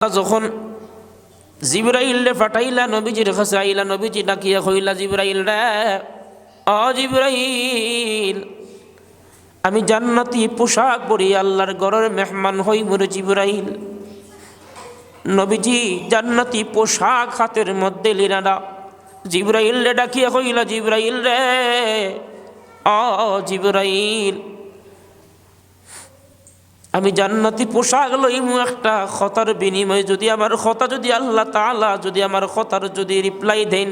যখন জিব্রাইলে ফাটাইলা নবীজির কাছে আইলা, নবীজি ডাকিয়া কইলা জিব্রাইল রে, অ জিব্রাইল, আমি জান্নাতি পোশাক পরি, আল্লাহর ঘরের মেহমান হই মরে জিব্রাইল। নবীজি জান্নাতি পোশাক হাতের মধ্যে লিনারা জিব্রাইল রে ডাকিয়া কইলা জিব্রাইল রে, অ জিব্রাইল আমি জান্নাতি পোশাক লইমু একটা খতার বিনিময়ে, যদি আমার কথা যদি আল্লাহ তাআলা যদি আমার কথার যদি রিপ্লাই দেন,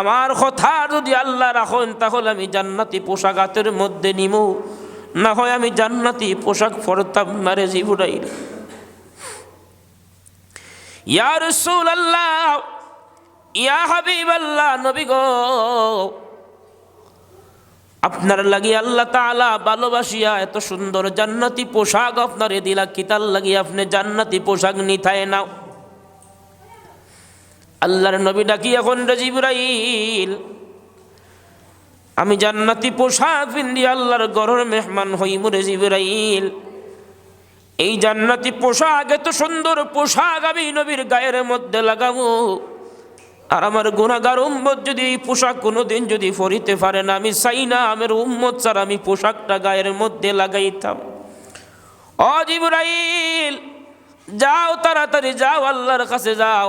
আমার কথা যদি আল্লাহ রাখেন, তাহলে আমি জান্নাতি পোশাক হাতের মধ্যে নিমু। না হয় আমি জান্নাতি পোশাক পরতাম না রে জিবুরাইল। ইয়া আল্লাহ ইয়া হাবিবাল্লাহ, নবী গো আপনার লাগি আল্লাহ তালা ভালোবাসিয়া এত সুন্দর জান্নাতি পোশাক আপনারে দিলা কিতাল লাগি আপনি জান্নাতি পোশাক নিথায় নাও। আল্লাহর নবী ডাকি এখন রে জিবরাইল, আমি জান্নাতি পোশাক পিন্দি আল্লাহর গরর মেহমান হই মরে জিবরাইল। এই জান্নাতি পোশাক, এত সুন্দর পোশাক আমি নবীর গায়ের মধ্যে লাগাবো। আর আমার গুণাগার উম্মত যদি এই পোশাক কোনোদিন যদি ফরিতে পারে না, আমি চাই না আমার উম্মত ছাড় আমি পোশাকটা গায়ের মধ্যে লাগাইতাম। অজিবরাইল যাও তাড়াতাড়ি যাও, আল্লাহর কাছে যাও।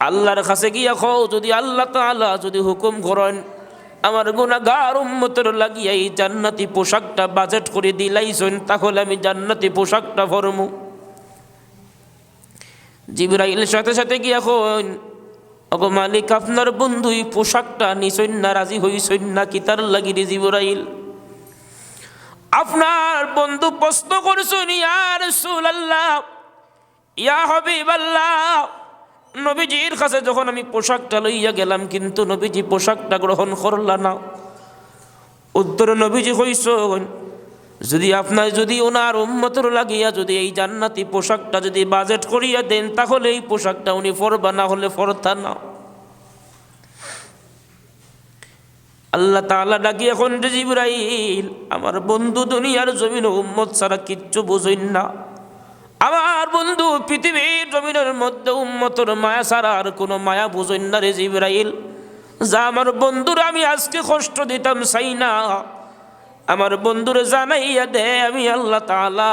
আল্লাহর কাছে গিয়া খাও যদি আল্লাহ তাআলা যদি হুকুম করেন, আমার গুণাগার উম্মতের লাগিয়া এই জান্নাতি পোশাকটা বাজেট করে দিলাইছেন, তাহলে আমি জান্নাতি পোশাকটা ভরমু জিবরাইল সাথে সাথে গিয়া কইন অগো মালিক, আপনার বন্ধুই পোশাকটা নিছইন না, রাজি হইছইন না কি তার লাগি রে জিবরাইল? আপনার বন্ধু প্রশ্ন করছেন ইয়ার আল্লাহ ইয়া হাবিবাল্লাহ, নবীজির কাছে যখন আমি পোশাকটা লইয়া গেলাম, কিন্তু নবীজি পোশাকটা গ্রহণ করলা না। উত্তর নবীজি হইস যদি আপনার যদি ওনার উন্মতর লাগিয়া যদি এই জান্নাতি পোশাকটা যদি বাজেট করিয়া দেন, তাহলে এই পোশাকটা উনি ফরবা না হলে ফরতা না। আল্লাহ তাআলা ডাকি এখন জিবরাইল, আমার বন্ধু দুনিয়ার জমিন উম্মত ছাড়া কিচ্ছু বুঝইন না। আমার বন্ধু পৃথিবীর জমিনের মধ্যে উম্মতর মায়া ছাড়া আর কোনো মায়া বুঝইন না রে যা আমার বন্ধুরা আমি আজকে কষ্ট দিতাম, চাই না। আমার বন্ধুরে জানাইয়া দে, আমি আল্লাহ তাআলা।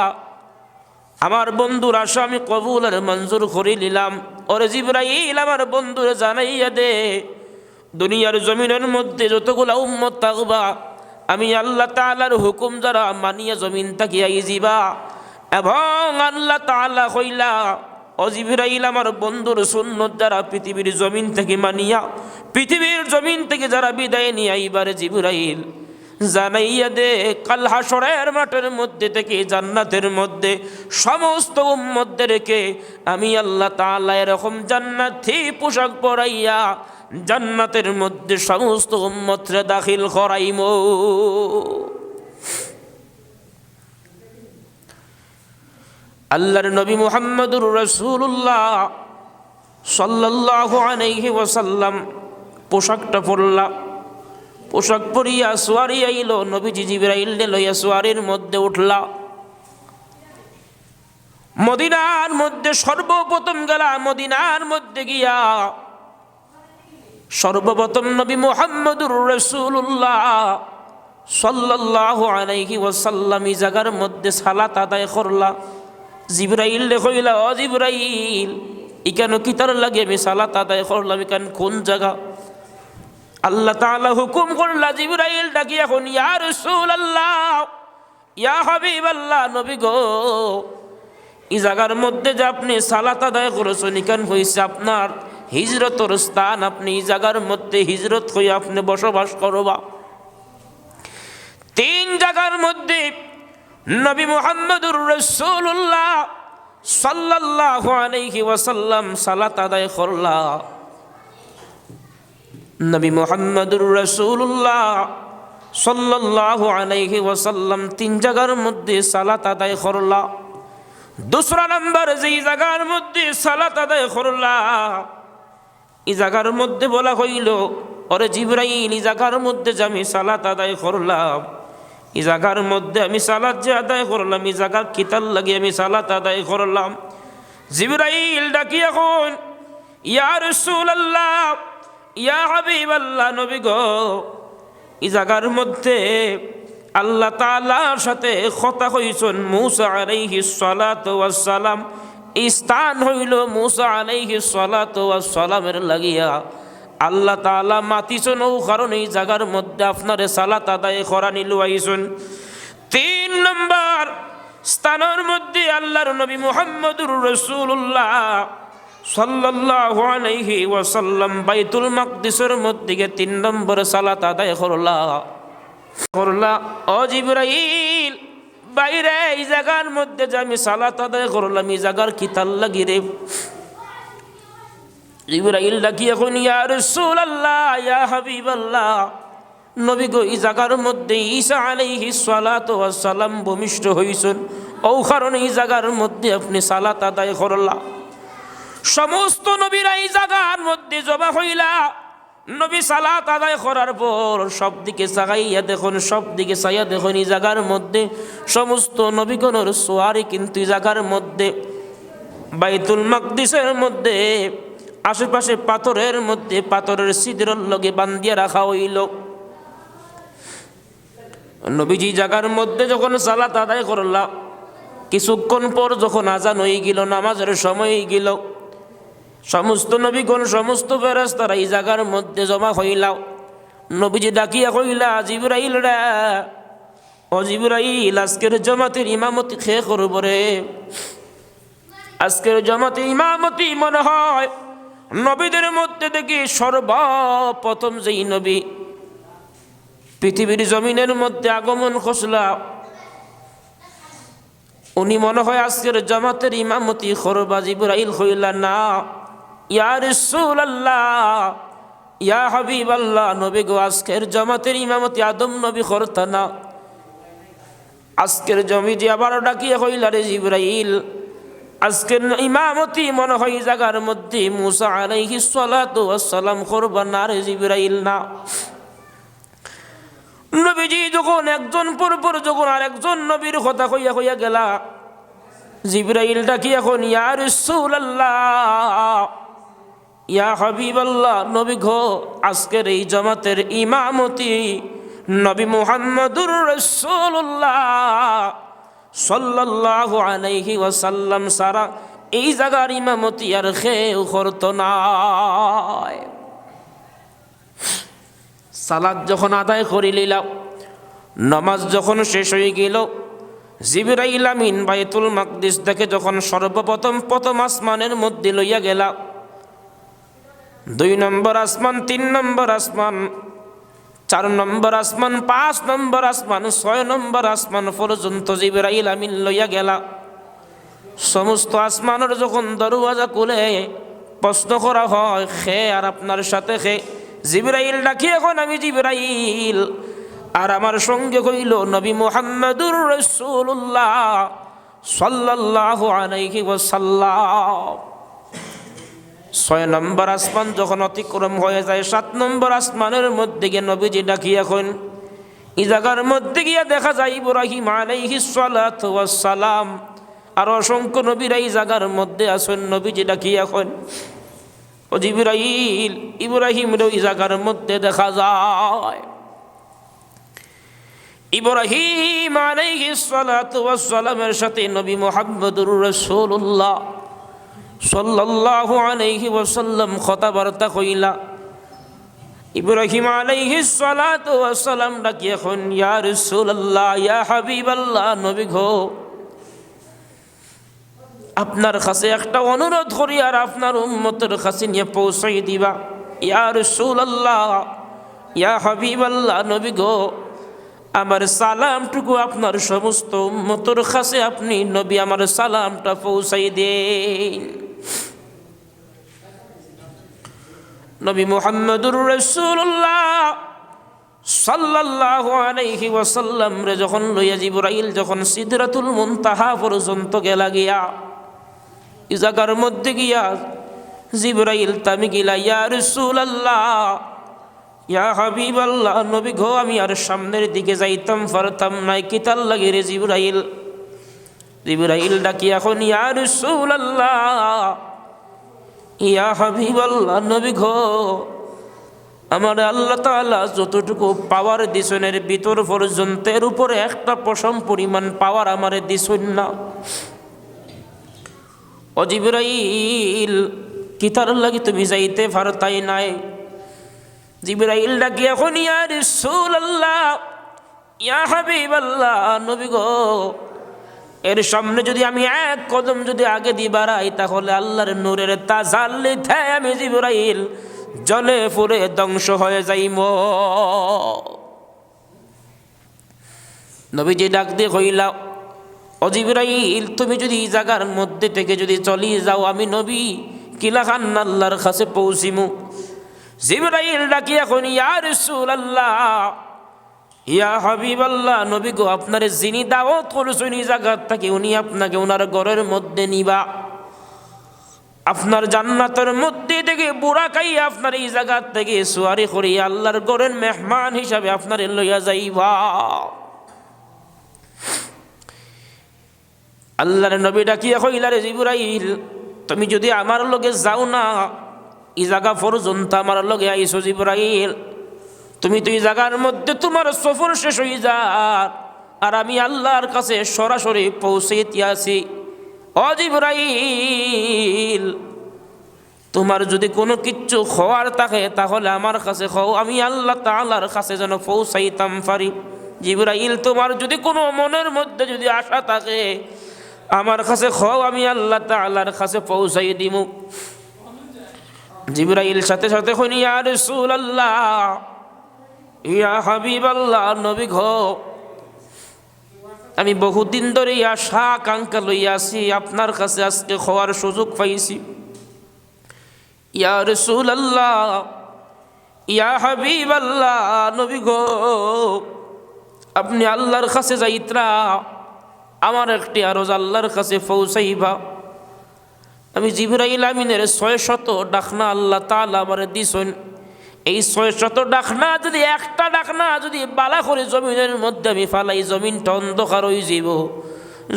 আমার বন্ধুর আশা আমি কবুল আর মঞ্জুর করে নিলাম। ওরে জিব্রাইল, আমার বন্ধুরে জানাইয়া দে। দুনিয়ার জমিনের মধ্যে যতগুলা উম্মত থাকবা, আমি আল্লাহ তাআলার হুকুম যারা মানিয়া জমিন তাকিয়া যাবা এবং আল্লাহ তাআলা কইলা অজিবরাইল আমার বন্ধুর সুন্নত যারা পৃথিবীর জমিন থেকে মানিয়া, পৃথিবীর জমিন থেকে যারা বিদায় নিয়ে আইবারে জিবরাইল জানাইয়া দে, কাল হাসরের মাঠের মধ্যে থেকে জান্নাতের মধ্যে সমস্ত উম্মতদেরকে আমি আল্লাহ তাআলা এরকম জান্নাতি পোশাক পরাইয়া জান্নাতের মধ্যে সমস্ত উম্মতরে দাখিল করাইম। আল্লাহর নবী মুহাম্মদুর রসুল্লাহ সাল্লাল্লাহু আলাইহি ওয়াসাল্লাম পোশাকটা পরলা। পোশাক পরিয়া সোয়ারি আইল, নবীজি জিব্রাইল লইয়া সোয়ারির মধ্যে উঠলা। মদিনার মধ্যে সর্বপ্রথম গেলা, মদিনার মধ্যে গিয়া সর্বপ্রথম নবী মোহাম্মদুর রসুল্লাহ সাল্লাল্লাহু আলাইহি ওয়াসাল্লাম এই জায়গার মধ্যে সালাত আদায় করলা। জিব্রাইল কইলা অ জিব্রাইল ইকান কি তার লাগে? আমি সালাত আদায় করলাম ইকান কোন জায়গা? আল্লাহ তাআলা হুকুম করলা, জিব্রাইল ডাকি এখন, ইয়া রাসূলুল্লাহ, ইয়া হাবিবাল্লাহ, নবী গো, এই জায়গার মধ্যে যে আপনি সালাত আদায় করেছেন ইকান হইছে আপনার হিজরতর স্থান। আপনি এই জায়গার মধ্যে হিজরত হয়ে আপনি বসবাস করবা তিন জায়গার মধ্যে নবী মুহাম্মদুর রাসূলুল্লাহ সাল্লাল্লাহু আলাইহি ওয়াসাল্লাম সালাত আদায় করলা। নবী মুহাম্মদুর রাসূলুল্লাহ সাল্লাল্লাহু আলাইহি ওয়াসাল্লাম তিন জায়গার মধ্যে সালাত আদায় করলা। দুসরা নম্বর যেই জায়গার মধ্যে সালাত আদায় করলা, এই জায়গার মধ্যে বলা হইল, ওরে জিব্রাইল, এই জায়গার মধ্যে যে আমি সালাত আদায় করলাম, এই জায়গার মধ্যে আমি সালাত যে আদায় করলাম, এই জায়গার কিতাল লাগে আমি সালাত আদায় করলাম। জিবরাইল ডাকি এখন ইয়া রাসূলুল্লাহ ইয়া হাবিবাল্লাহ নবী গো, এই জায়গার মধ্যে আল্লাহ তাআলার সাথে কথা হইছেন মূসা আলাইহিস সালাতু এই স্থান হইল মূসা আলাইহিস সালাতু লাগিয়া। আল্লাহ তাআলা মাতিছেন ও কারণ এই জায়গার মধ্যে আপনারে সালাত আদায় করা নিল আইছেন তিন নম্বর স্থানের মধ্যে আল্লাহর নবী মুহাম্মদুর রসুল্লাহ সাল্লাল্লাহু আলাইহি ওয়াসাল্লাম বাইতুল মাকদিসের মধ্যে তিন নম্বর সালাত আদায় করলা। করলা, ও জিবরাইল, বাইরে এই জায়গার মধ্যে যে আমি সালাত আদায় করলাম, এই জায়গার কিতাল লাগি রে? জিবরাইল ডাকি এখন ইয়া রাসূলুল্লাহ, ইয়া হাবিবাল্লাহ, নবী গো, এই জায়গার মধ্যে ঈসা আলাইহি সালাতু ওয়াস সালাম ভূমিষ্ঠ হইছেন। ও কারণে এই জায়গার মধ্যে আপনি সালাত আদায় করলা। সমস্ত নবীরা এই জায়গার মধ্যে জবা হইলা। নবী সালাত আদায় করার পর সব দিকে চাগাইয়া দেখুন সব দিকে চাইয়া দেখুন এই জায়গার মধ্যে। সমস্ত নবীগণের সোয়ারি কিন্তু এই জায়গার মধ্যে। বাইতুল মাকদিসের মধ্যে, আশেপাশে পাথরের মধ্যে, পাথরের সিদ্রর লগে বান্দিয়া রাখা হইল। নবীজি জায়গার মধ্যে যখন সালাত আদায় করলা, কিছুক্ষণ পর যখন আজান হয়ে গেল, নামাজের সময় গেল সমস্ত নবীগণ, সমস্ত ফেরাস্তারা এই জায়গার মধ্যে জমা হইলাও। নবীজি ডাকিয়া কইলা জিবরাইল রে, ও জিবরাইল, আজকের জমাতের ইমামতি খেয়ে করব রে? আজকের জমাতে ইমামতি মনে হয় নবীদের মধ্যে দেখি সর্বপ্রথম যেই নবী পৃথিবীর জমিনের মধ্যে আগমন খসলা উনি মনে হয় আজকের জামাতের ইমামতি খরবা জিবরাইল হইলা না ইয়া রাসূলুল্লাহ, ইয়া হাবিবাল্লাহ, নবী গো, আজকের জামাতের ইমামতি আদম নবী করতা না আজকের জমিটি আবার ডাকিয়া হইলা রে জিবরাইল। আজকের ইমামতি মনে হয় এই জায়গার মধ্যে মুসা আলাইহিস সালাতু ওয়াস সালাম করবা না রে জিবরাইল না। নবীজি যখন একজন পর পর যখন আর একজন নবীর কথা কইয়া কইয়া গেলা, জিব্রাইল ডাকি এখন, ইয়া রাসূলুল্লাহ ইয়া হাবিবাল্লাহ, নবী ঘো আজকের এই জামাতের ইমামতি নবী মুহাম্মদুর রাসূলুল্লাহ সাল্লাল্লাহু আলাইহি ওয়াসাল্লাম সারা এই জায়গার ইমামতি আর খেউ করতো না। সালাদ যখন আদায় করি লিলাম নমাজ যখন শেষ হয়ে গেল, জিবরাইল আমিন বাইতুল মাকদিস দেখে যখন সর্বপ্রথম প্রথম আসমানের মধ্যে লইয়া গেলা দুই নম্বর আসমান, তিন নম্বর আসমান, চার নম্বর আসমান, পাঁচ নম্বর আসমান, ছয় নম্বর আসমান পর্যন্ত জিবরাইল আমিন লইয়া গেলা। সমস্ত আসমানের যখন দরওয়াজা খুলে প্রশ্ন করা হয়, খে আর আপনার সাথে খে? জিবরাইল ডাকি এখন আমি জিবরাইল। আর আমার সঙ্গে কইল, নবী মোহাম্মদুর রসুল্লাহ সাল্লাল্লাহু আলাইহি ওয়াসাল্লাম। ছয় নম্বর আসমান যখন অতিক্রম হয়ে যায়, সাত নম্বর আসমানের মধ্যে গিয়ে নবীজি ডাকি এখন এই জায়গার মধ্যে গিয়ে দেখা যায় ইব্রাহিম ওয়াসসালাম আর অসংখ্য নবীরা এই জায়গার মধ্যে আসেন নবীজি ডাকি এখন ও জিবরাইল, ইব্রাহিম ওই জায়গার মধ্যে দেখা যায়। ইব্রাহিম আলাইহিস সালাতু ওয়াস সালামের সাথে নবী মুহাম্মদুর রাসূলুল্লাহ সাল্লাল্লাহু আলাইহি ওয়াসাল্লাম কথাবার্তা কইলা, ইব্রাহিম আলাইহিস সালাতু ওয়াস সালাম ডাকি এখন, ইয়া রাসূলুল্লাহ, ইয়া হাবিবাল্লাহ, নবী গো, আপনার কাছে একটা অনুরোধ করি আর আপনার উম্মতের কাছে নিয়ে পৌঁছাই দিবা। ইয়া রাসূলুল্লাহ, ইয়া হাবিবাল্লাহ, নবী গো, আমার সালামটুকু আপনার সমস্ত উম্মতর কাছে আপনি নবী, আমার সালামটা পৌঁছাই দেন। নবী মুহাম্মদুর রাসূলুল্লাহ সাল্লাল্লাহু আলাইহি ওয়াসাল্লাম রে যখন লইয়া জিবরাইল, যখন সিদরাতুল মুনতাহা পর্যন্ত গেলা গিয়া ই মধ্যে গিয়া জিবরাইল তামি গিলা ইয়া রাসূলুল্লাহ, ইয়া হাবিবাল্লাহ, নবী গো, আমি আর সামনের দিকে যাইতাম পারতাম নাই কিতাল লাগে রে জিবরাইল? জিবরাইল ডাকি এখন ইয়া রাসূলুল্লাহ ইয়া হাবিবাল্লাহ, নবী গো, আমার আল্লাহ তাআলা যতটুকু পাওয়ার দিছনের ভিতর পর্যন্ত এর উপরে একটা পশম পরিমাণ পাওয়ার আমারে দিছুন না। ও জিবরাইল কিতার লাগি তুমি যাইতে পারতাই নাই? জিবরাইল ডাকি, এখন ইয়া আল্লাহ ইয়া হাবিবাল্লাহ, নবী গো এর সামনে যদি আমি এক কদম যদি আগে দিয়ে বাড়াই, তাহলে আল্লাহর নূরের তাজাল্লি থায় আমি জিবরাইল জলে ফুরে ধ্বংস হয়ে যাইম নবীজি ডাক দিয়ে কইলা অজিবরাইল তুমি যদি এই জায়গার মধ্যে থেকে যদি চলি যাও, আমি নবী কিলা খান আল্লাহর কাছে পৌঁছিমু। জিবরাইল ডাকি এখন ইয়া রাসূলুল্লাহ ইয়া হাবিব আল্লাহ নবী গো আপনার যিনি দাওয়াত করছেন এই জায়গার থেকে উনি আপনাকে ওনার ঘরের মধ্যে নিবা। আপনার জান্নাতের মধ্যে থেকে বুড়া খাই আপনার এই জায়গার থেকে সুয়ারি করি আল্লাহর ঘরের মেহমান হিসাবে আপনার লইয়া যাইবা। আল্লাহর নবী ডাকিয়া কইলারে জিবরাইল, তুমি যদি আমার লগে যাও না, এই জায়গা পর্যন্ত আমার লগে আইসো জিবরাইল। তুমি তো এই জায়গার মধ্যে তোমার সফর শেষ হয়ে যা। আর আমি আল্লাহর কাছে সরাসরি পৌঁছে আছি। অজিবরাইল তোমার যদি কোনো কিচ্ছু খাওয়ার থাকে, তাহলে আমার কাছে খাও আমি আল্লাহ তাআলার কাছে যেন পৌঁছাইতাম পারি। জিবরাইল, তোমার যদি কোনো মনের মধ্যে যদি আশা থাকে, আমার কাছে খাও আমি আল্লাহ তাআলার কাছে পৌঁছাই দিমু। জিবরাইল সাথে সাথে কইনি, ইয়া রাসূলুল্লাহ ইয়া হাবিব আল্লাহ নবী ঘ আমি বহুদিন ধরে আশা, আকাঙ্ক্ষা লইয়া আছি, আপনার কাছে আজকে খাওয়ার সুযোগ পাইছি। ইয়া রসুল আল্লাহ ইয়া হাবিব আল্লাহ নবী গো। আপনি আল্লাহর কাছে যাইত্রা, আমার একটি আরজ আল্লাহর কাছে পৌঁছাইবা। আমি জিবরাইল আমিনের ছয় শত ডাকনা আল্লাহ তালা আমার দিছন। এই ছয় শত ডাকনা যদি একটা ডাকনা যদি বালা করে জমিনের মধ্যে আমি ফালাই, জমিনটা অন্ধকার হয়ে যাব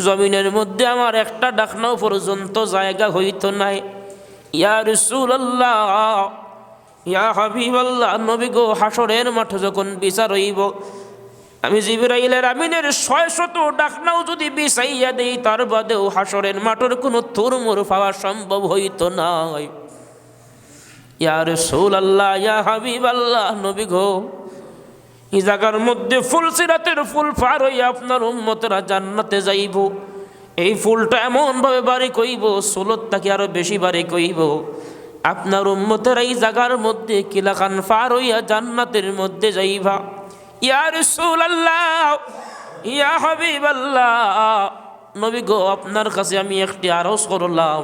জমিনের মধ্যে আমার একটা ডাকনাও পর্যন্ত জায়গা হইতো নাই। ইয়া রসুল্লাহ ইয়া হাবিবাল্লাহ, নবী গো, হাসরের মাঠে যখন বিচার হইব, আমি জিবরাইলের আমিনের ছয় শত ডাকনাও যদি বিছাইয়া দেই, তার বাদেও হাসরের মাঠের কোনো তুরমুর পাওয়া সম্ভব হইতো নাই। ইয়া রসুল আল্লাহ ইয়া হাবিব আল্লাহ নবী গো। এই জায়গার মধ্যে ফুল সিরাতের ফুল পার হইয়া আপনার উম্মতেরা জান্নাতে যাইব। এই ফুলটা এমনভাবে বাড়ি কইব ষোলোর তাকে আরও বেশি বাড়ি কইব আপনার উম্মতের এই জায়গার মধ্যে কিলাখান পার হইয়া জান্নাতের মধ্যে যাইবা। ইয়া রসুল আল্লাহ ইয়া হাবিব আল্লাহ নবী গো, আপনার কাছে আমি একটি আরজ করলাম।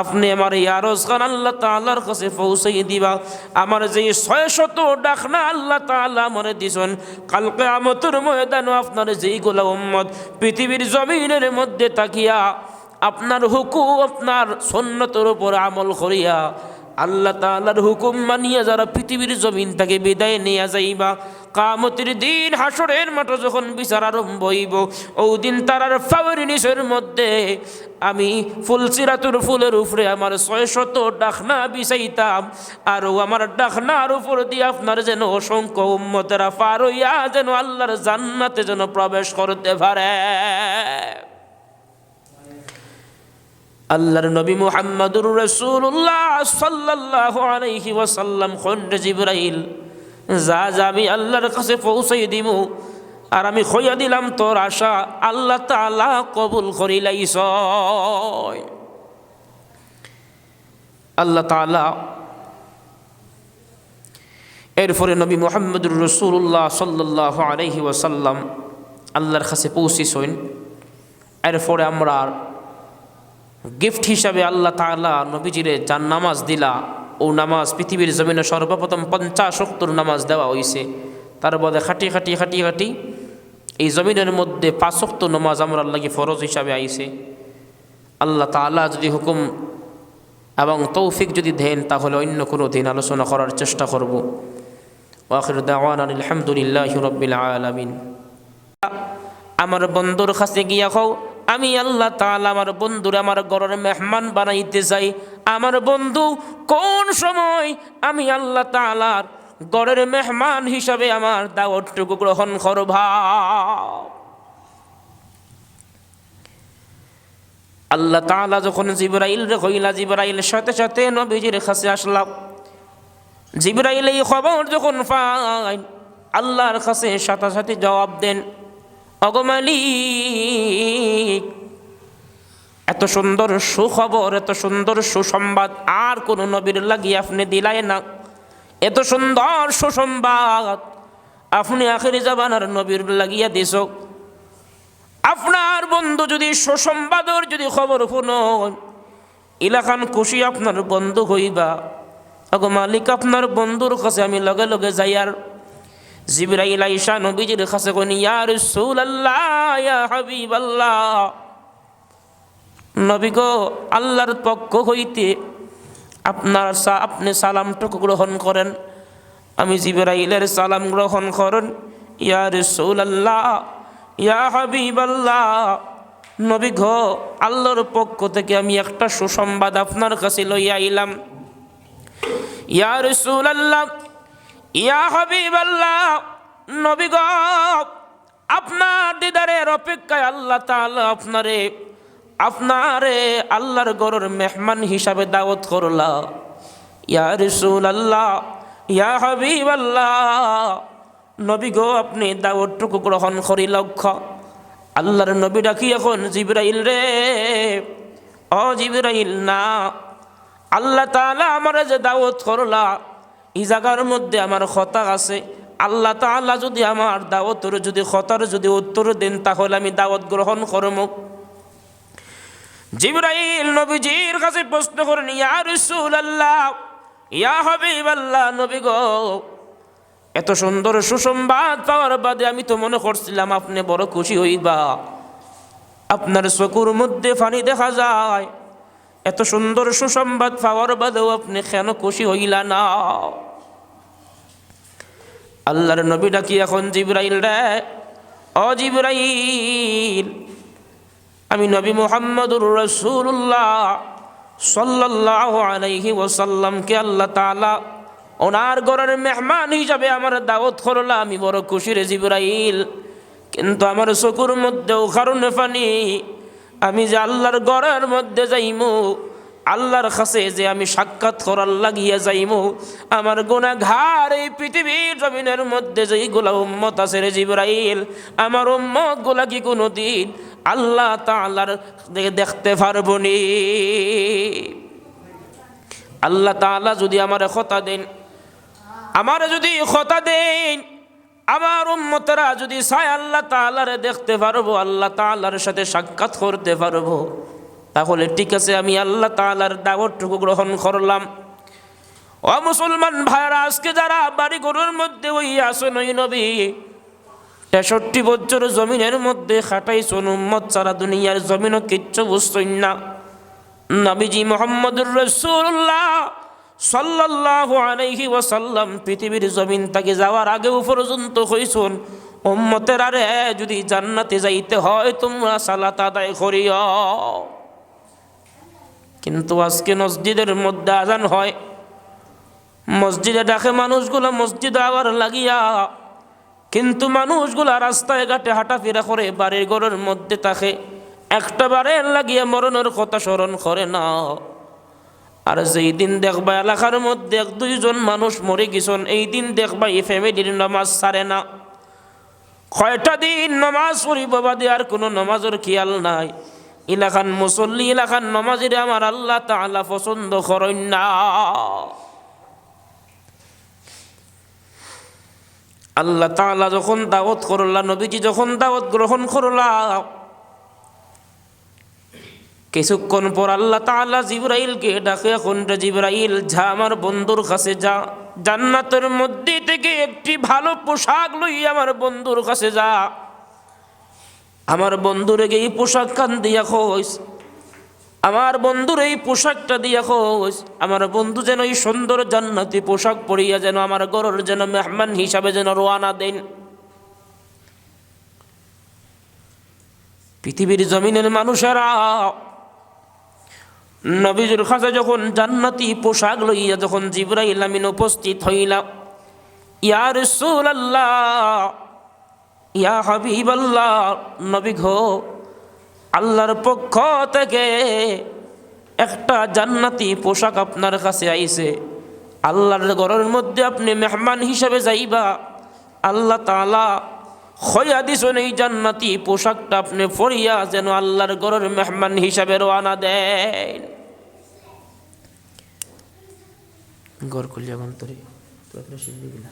আপনি আমার এই খান আল্লাহ তাআলার কাছে পৌঁছাই দিবা। আমার যে ছয় শত ডাকনা আল্লাহ তাল্লাহ মনে দিছেন কালকে আমতর ময়দানও আপনার যেই গোলা উম্মত পৃথিবীর জমিনের মধ্যে তাকিয়া আপনার হুকু আপনার সন্ন্যতর উপর আমল করিয়া আল্লাহ তাআলার হুকুম মানিয়া যারা পৃথিবীর জমিন থেকে বিদায় নিয়ে যাইবা কামতির দিন হাসরের মাঠে যখন বিচার আরম্ভ হইব ওই দিন তারার ফাওয়ারি নিচের মধ্যে আমি ফুলসিরাতুর ফুলের উপরে আমার ছয় শত ডাকনা বিছাইতাম, আর ও আমার ডাকনার উপর দিয়ে আপনার যেন অসংখ্য উম্মতেরা পার যেন আল্লাহর জান্নাতে যেন প্রবেশ করতে পারে। আল্লাহর নবী মুহাম্মদুর রসুল্লাহ সাল্লাহ আলাইহি ওয়াসাল্লাম, খন্ড জিব্রাইল, যা যা আমি আল্লাহর কাছে পৌঁছাই দিমু আর আমি খইয়া দিলাম তোর আশা, আল্লাহ তালা কবুল করিলাইস আল্লাহ তালা এরপরে নবী মোহাম্মদুর রসুল্লাহ সাল্লাহ আলহি ওয়াসাল্লাম আল্লাহর কাছে পৌঁছিসইন এরপরে আমরা গিফট হিসাবে আল্লাহ তালা নবীজিরে যার নামাজ দিলা, ও নামাজ পৃথিবীর জমিনে সর্বপ্রথম পঞ্চাশ সত্তর নামাজ দেওয়া হয়েছে তার বদে খাটি খাটি খাটি খাটি এই জমিনের মধ্যে পাঁচক্ত নামাজ আমরা আল্লাহকে ফরজ হিসাবে আইছে। আল্লাহ তালা যদি হুকুম এবং তৌফিক যদি দেন, তাহলে অন্য কোনো দিন আলোচনা করার চেষ্টা করব। ওয়াখির দাওয়ান আলহামদুলিল্লাহ রব্বিল আলমিন। আমার বন্ধুর কাছে গিয়া হও আমি আল্লাহ তাআলা আমার বন্ধুর, আমার ঘরের মেহমান বানাইতে চাই। আমার বন্ধু কোন সময় আমি আল্লাহ তাআলার ঘরের মেহমান হিসাবে আমার দাওয়াতটুকু গ্রহণ করবা? আল্লাহ তাআলা যখন জিব্রাইল রে কইলা জিব্রাইল সাথে সাথে নবীজির কাছে আসলাম। জিব্রাইল এই খবর যখন পায়, আল্লাহর কাছে সাথে সাথে জবাব দেন। অগমালিক এত সুন্দর সুখবর, এত সুন্দর সুসংবাদ আর কোন নবীর লাগিয়ে আপনি দিলাই না। এত সুন্দর সুসংবাদ আপনি আখেরি জাবানার নবীর লাগিয়া দিছ। আপনার বন্ধু যদি সুসংবাদর যদি খবর শুনন ইলাকান খুশি আপনার বন্ধু হইবা। আগো মালিক, আপনার বন্ধুর কাছে আমি লগে লগে যাই আর জিবরাইল আইসা নবীজির কাছে কোন ইয়া রাসূলুল্লাহ, ইয়া হাবিবাল্লাহ। নবী গো, আল্লাহর পক্ষ হইতে আপনার আপনি সালামটুকু গ্রহণ করেন। আমি জিবরাইলের সালাম গ্রহণ করেন। ইয়ার ইয়া রাসূলুল্লাহ, ইয়া হাবিবাল্লাহ। নবী গো, আল্লাহর পক্ষ থেকে আমি একটা সুসংবাদ আপনার কাছে লইয়া আইলাম। ইয়া রাসূলুল্লাহ ইয়া হাবিবাল্লাহ, নবী গো, আপনার দিদারের অপেক্ষায় আল্লাহ তাআলা আপনারে আপনারে আল্লাহর গরুর মেহমান হিসাবে দাওয়াত করলা। ইয়া আল্লাহ ইয়া হাবিবাল্লাহ, নবী গো, আপনি দাওয়াতটুকু গ্রহণ করি লক্ষ্য। আল্লাহর নবী ডাকি এখন, জিব্রাইল রে, ও জিব্রাইল না, আল্লাহ তাআলা আমার যে দাওয়াত করলা এই জায়গার মধ্যে আমার খতা আছে। আল্লাহ তাআলা যদি আমার দাওয়াতের, যদি খতার, যদি উত্তর দেন, তাহলে আমি দাওয়াত গ্রহণ করব। জিব্রাইল নবীজির কাছে প্রশ্ন করেন ইয়া রাসূলুল্লাহ, ইয়া হাবিবাল্লাহ, নবী গো, এত সুন্দর সুসংবাদ পাওয়ার বাদে আমি তো মনে করছিলাম আপনি বড় খুশি হইবা। আপনার চকুর মধ্যে পানি দেখা যায়। এত সুন্দর সুসংবাদ পাওয়ার বাদেও আপনি কেন খুশি হইলা না? আল্লাহর নবী ডাকি এখন জিব্রাইল রে। ও জিব্রাইল, আমি নবী মোহাম্মদুর রসুল্লাহ সাল্লাহ আলাইহি ওসাল্লামকে আল্লাহ তাআলা ওনার ঘরের মেহমান হিসাবে আমার দাওয়াত করলা। আমি বড় খুশি রে জিব্রাইল, কিন্তু আমার চকুর মধ্যেও কারণে পানি আমি যে আল্লাহর ঘরের মধ্যে যাইমু আল্লাহর কাছে যে আমি সাক্ষাৎ করার লাগিয়া যাইমু, আমার গুণাঘার এই পৃথিবীর জমিনের মধ্যে যে গুলা উম্মত আছে রে জিব্রাইল, আমার উম্মতগুলা কি কোনো দিন আল্লাহ তাআলার দিকে দেখতে পারব নি? আল্লাহ তাআলা যদি আমার কথা দেন, আমার যদি কথা দেন, আমার উম্মতেরা যদি চায় আল্লাহ তাআলারে দেখতে পারব, আল্লাহ তাআলার সাথে সাক্ষাৎ করতে পারব। তাহলে ঠিক আছে, আমি আল্লাহ তাআলার দাওয়াতটুকু গ্রহণ করলাম। ও মুসলমান ভাইরা আজকে যারা বাড়ি গরুর মধ্যে ওই আসন, ওই নবী তেষট্টি বছর জমিনের মধ্যে খাটাইছন, উম্মত সারা দুনিয়ার জমিনও কিচ্ছু বুঝছই না। নবীজি মোহাম্মদুর রসুল্লাহ সাল্লাল্লাহু আলাইহি ওয়াসাল্লাম পৃথিবীর জমিন থেকে যাওয়ার আগেও পর্যন্ত হইছুন উম্মতের আরে যদি জান্নাতে যাইতে হয়, তোমরা সালাত আদায় করিও। কিন্তু আজকে মসজিদের মধ্যে আজান হয়। মসজিদে ডাকে মানুষগুলো, মসজিদ আবার লাগিয়া। কিন্তু মানুষগুলা রাস্তায় ঘাটে হাঁটাফেরা করে, বাড়ির ঘরের মধ্যে থাকে। একটা বারের লাগিয়ে মরণের কথা স্মরণ করে না। আর যেই দিন দেখবা এলাকার মধ্যে এক দুইজন মানুষ মরে গেছেন, এই দিন দেখবা এই ফ্যামিলির নামাজ সারে না। কয়টা দিন নমাজ পড়িব বাদে আর কোনো নমাজের খেয়াল নাই। এলাকান মুসল্লি এলাকান নমাজের আমার আল্লাহ তাআলা পছন্দ করেন না। আল্লাহ তাআলা যখন দাওয়াত করলা, নবীজি যখন দাওয়াত গ্রহণ করলা, কিছুক্ষণ পর আল্লাহ তাআলা জিব্রাইলকে ডাকে, এখন জিব্রাইল, যা আমার বন্ধুর কাছে যা, জান্নাতের মধ্যে থেকে একটি ভালো পোশাক লই আমার বন্ধুর কাছে যা। আমার বন্ধুরে এই পোশাক কান দিয়া খোঁজ। আমার বন্ধুর এই পোশাকটা দিয়া খোঁজ। আমার বন্ধু যেন এই সুন্দর জান্নাতি পোশাক পরিয়া যেন আমার গরর যেন মেহমান হিসাবে যেন রোয়ানা দেন। পৃথিবীর জমিনের মানুষেরা নবীজুর খাজা যখন জান্নাতি পোশাক লইয়া যখন জিব্রাইল আমিন উপস্থিত হইলাম ইয়া রাসূলুল্লাহ ইয়া হাবিবাল্লাহ, নবী ঘো আল্লাহর পক্ষ থেকে একটা জান্নাতি পোশাক আপনার কাছে আইছে। আল্লাহর ঘরের মধ্যে আপনি মেহমান হিসাবে যাইবা, আল্লাহ তাআলা খয়া দিছেন এই জান্নাতি পোশাকটা আপনি পরিয়া যেন আল্লাহর ঘরের মেহমান হিসাবে রওনা দেন। গড় কলিয়া গন্তরে তো আপনি শিখবি না।